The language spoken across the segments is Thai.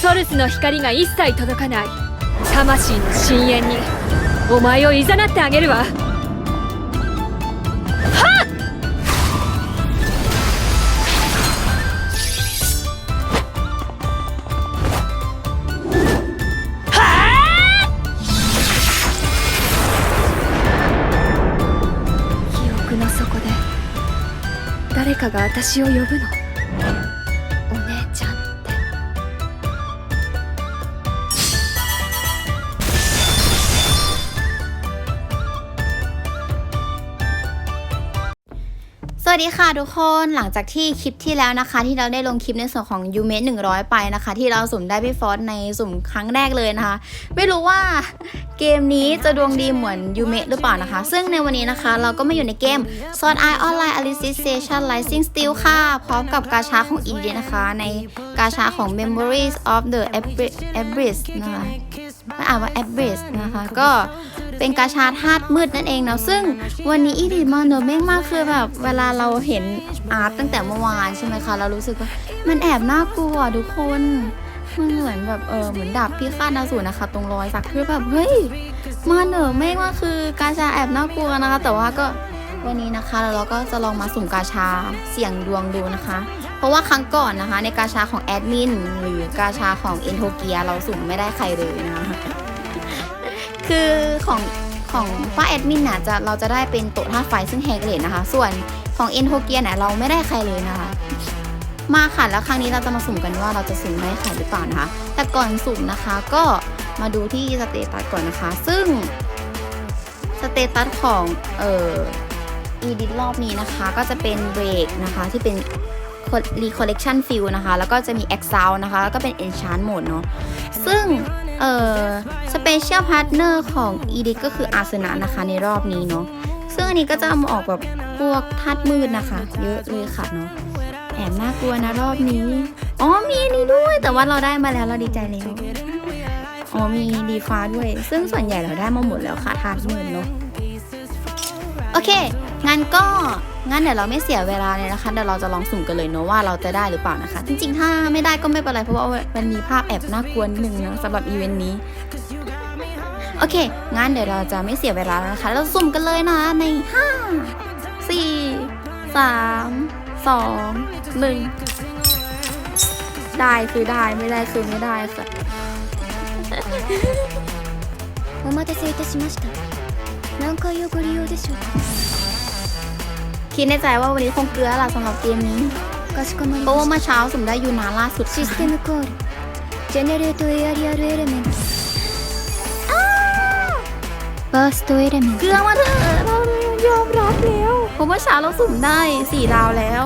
ソルスの光が一切届かない。魂の深淵にお前をいざなってあげるわ。誰かが私を呼ぶの。 วัสดีค่ะทุกคนหลังจากที่คลิปที่แล้วนะคะ ที่เราได้ลงคลิปในส่วนของยูเมหนึ่งร้อยไปนะคะ ที่เราสุ่มได้พี่ฟอสในสุ่มครั้งแรกเลยนะคะ ไม่รู้ว่าเกมนี้จะดวงดีเหมือนยูเมะหรือเปล่านะคะ ซึ่งในวันนี้นะคะ เราก็มาอยู่ในเกม Sword Eye Online Alicization Rising Steel ค่ะ พร้อมกับกาชาของ e d นะคะ ในกาชาของ Memories of the Abyss นะคะไม่อ่านว่า Abyss นะคะก็ เป็นกาชาธาตุมืดนั่นเองเนาะซึ่งวันนี้อีดิมาโนเม่งมากคือแบบเวลาเราเห็นอาร์ตตั้งแต่เมื่อวานใช่ไหมคะเรารู้สึกว่ามันแอบน่ากลัวทุกคนมันเหมือนแบบเออเหมือนดาบพี่ฆาตอสูนะคะ ตรงรอยสักคือแบบเฮ้ยมาเหนอเมฆว่าคือกาชาแอบน่ากลัวนะคะ แต่ว่าก็วันนี้นะคะแล้วเราก็จะลองมาสุ่มกาชาเสี่ยงดวงดูนะคะ เพราะว่าครั้งก่อนนะคะ ในกาชาของแอดมินหรือกาชาของเอ็นโทเกียเราสุ่มไม่ได้ใครเลยนะคะ คือของของป้าแอดมินน่ะจะเราจะได้เป็นโต๊ะท่าไฟซึ่งแฮกเกรดนะคะ ส่วนของเอ็นโทเกียเนี่ยเราไม่ได้ใครเลยนะคะ มาค่ะแล้วครั้งนี้เราจะมาสุ่มกันว่าเราจะสุ่มได้ใครหรือเปล่านะคะ แต่ก่อนสุ่มนะคะก็มาดูที่สเตตัสก่อนนะคะ ซึ่งสเตตัสของเอ่ออีดิทรอบนี้นะคะ ก็จะเป็นเบรกนะคะที่เป็นรีคอลเลกชันฟิลนะคะ แล้วก็จะมี Exile นะคะ แล้วก็เป็น Enchant Mode เนาะซึ่งเอ่อสเปเชียลพาร์ทเนอร์ของ e d ก็คืออาสนะนะคะในรอบนี้เนาะซึ่งอันนี้ก็จะเอามาออกแบบพวกธาตุมืดนะคะ เยอะเลยค่ะเนาะแอบน่ากลัวนะรอบนี้อ๋อมีอันนี้ด้วย แต่ว่าเราได้มาแล้วเราดีใจแล้วอ๋อมีดีฟ้าด้วย ซึ่งส่วนใหญ่เราได้มาหมดแล้วค่ะธาตุมืดเนาะโอเค งั้นก็งั้นเดี๋ยวเราไม่เสียเวลาเลยนะคะเดี๋ยวเราจะลองสุ่มกันเลยเนาะว่าเราจะได้หรือเปล่านะคะ จริงๆ ถ้าไม่ได้ก็ไม่เป็นไรเพราะว่ามันมีภาพแอบน่ากลัวนิดนึงนะสำหรับอีเวนต์นี้ โอเค งั้นเดี๋ยวเราจะไม่เสียเวลาแล้วนะคะ เราสุ่มกันเลยนะใน 5 4 3 2 1 ได้คือได้ไม่ได้คือไม่ได้ค่ะ お待たせいたしました何回おご利用でしょう คิดในใจว่าวันนี้คงเกลือละสำหรับเกมนี้ かかしこまり เพราะว่า まし เมื่อเช้าสุ่มได้ยูนาล่าสุด たシステムコールジェネレートエアリアルエレメントバーストエレメン เกลือมาเถอะเรายอมรับแล้วเพราะเมื่อเช้าเราสุ่มได้สี่ดาวแล้ว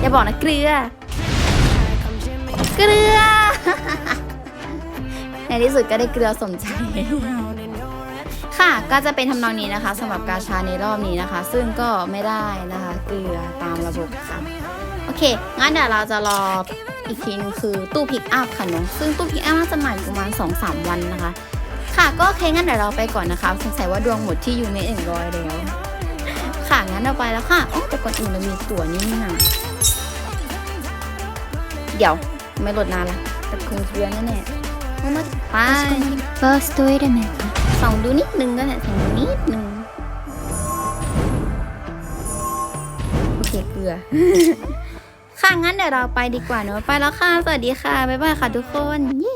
อย่าบอกนะเกลือ เกลือ ในที่สุดก็ได้เกลือสมใจ ค่ะก็จะเป็นทำนองนี้นะคะสำหรับกาชาในรอบนี้นะคะ ซึ่งก็ไม่ได้นะคะเกลือตามระบบค่ะโอเค งั้นเดี๋ยวเราจะรออีกทีนึงคือตู้พิกอัพค่ะน้องซึ่งตู้พิกอัพน่าจะหมายประมาณสองสามวันนะคะ ค่ะก็โอเคงั้นเดี๋ยวเราไปก่อนนะคะสงสัยว่าดวงหมดที่อยู่ในเอ็นรอยแล้ว ค่ะงั้นเราไปแล้วค่ะโอ้แต่ก่อนอื่นเรามีตั๋วนี่นี่นะเดี๋ยวไม่ลดนานละแต่คงเรือนแน่ๆมาไป first wait a minute ส่องดูนิดนึงก็ได้ส่องดูนิดนึงโอเคเกลือ ค่ะงั้นเดี๋ยวเราไปดีกว่าเนอะไปแล้วค่ะ สวัสดีค่ะ บ๊ายบายค่ะทุกคนเย้